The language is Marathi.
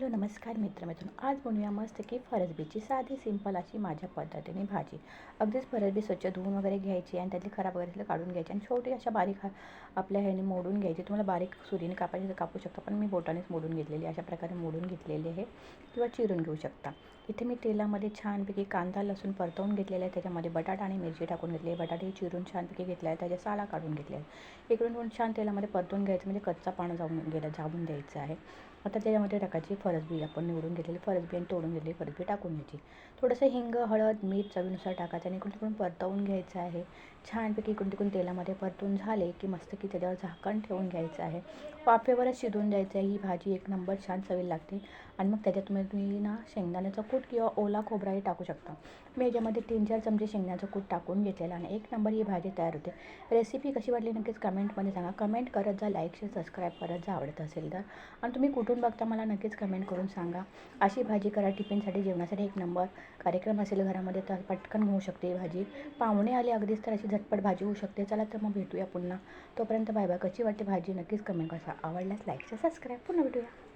हॅलो नमस्कार मित्र आज बनवूया मस्त की फरसबीची साधी सिंपल अशी माझ्या पद्धतीने भाजी. अगदीच फरसबी स्वच्छ धुवून वगैरे घ्यायची आणि त्यातली खराब वगैरे काढून घ्यायची आणि छोटी अशा बारीक आपल्या ह्याने मोडून घ्यायची. तुम्हाला बारीक सुरीने कापायची तर कापू शकता पण मी बोटानेच मोडून घेतलेली अशा प्रकारे मोडून घेतलेली आहे किंवा चिरून घेऊ शकता. इथे मी तेलामध्ये छानपैकी कांदा लसूण परतवून घेतलेला आहे. त्याच्यामध्ये बटाटा आणि मिरची टाकून घेतली आहे. बटाटे चिरून छानपैकी घेतले आहे त्याच्या साला काढून घेतले आहे इकडून छान तेलामध्ये परतून घ्यायचं म्हणजे कच्चा पानं जाऊन गेला जाऊन द्यायचं आहे. आता त्याच्यामध्ये टाकायची फरसबी आपण निवडून घेतलेली फरसबी आणि तोडून घेतलेली फरसबी टाकून घ्यायची. थोडंसं हिंग हळद मीठ चवीनुसार टाकायचं आणि इकडून तिकडून परतवून घ्यायचं आहे. छानपैकी इकडून तिकडून तेलामध्ये परतून झाले की मस्त की त्याच्यावर झाकण ठेवून घ्यायचं आहे. वाफेवरच शिजून द्यायचं आहे. ही भाजी एक नंबर छान चवी लागते. आणि मग त्याच्यात तुम्ही तुम्ही ना शेंगदाण्याचं कूट किंवा ओला खोबराही टाकू शकता. मी याच्यामध्ये तीन चार चमचे शेंगदाण्याचं कूट टाकून घेतलेलं आणि एक नंबर ही भाजी तयार होते. रेसिपी कशी वाटली नक्कीच कमेंटमध्ये सांगा. कमेंट करत जा लाईक शेअर सबस्क्राईब करत जा आवडत असेल तर. आणि तुम्ही कुठून बघता मला नक्कीच कमेंट करून सांगा. अशी भाजी करा टिफिनसाठी जेवणासाठी एक नंबर. कार्यक्रम असेल घरामध्ये तर पटकन होऊ शकते भाजी. पाहुणे आले अगदीच तर अशी झटपट भाजी होऊ शकते. चला तर मग भेटूया पुन्हा. तोपर्यंत बाय बाय. कशी वाटते भाजी? नक्कीच कमेंट करा. आवडल्यास लाईक सबस्क्राईब पुन्हा भेटूया.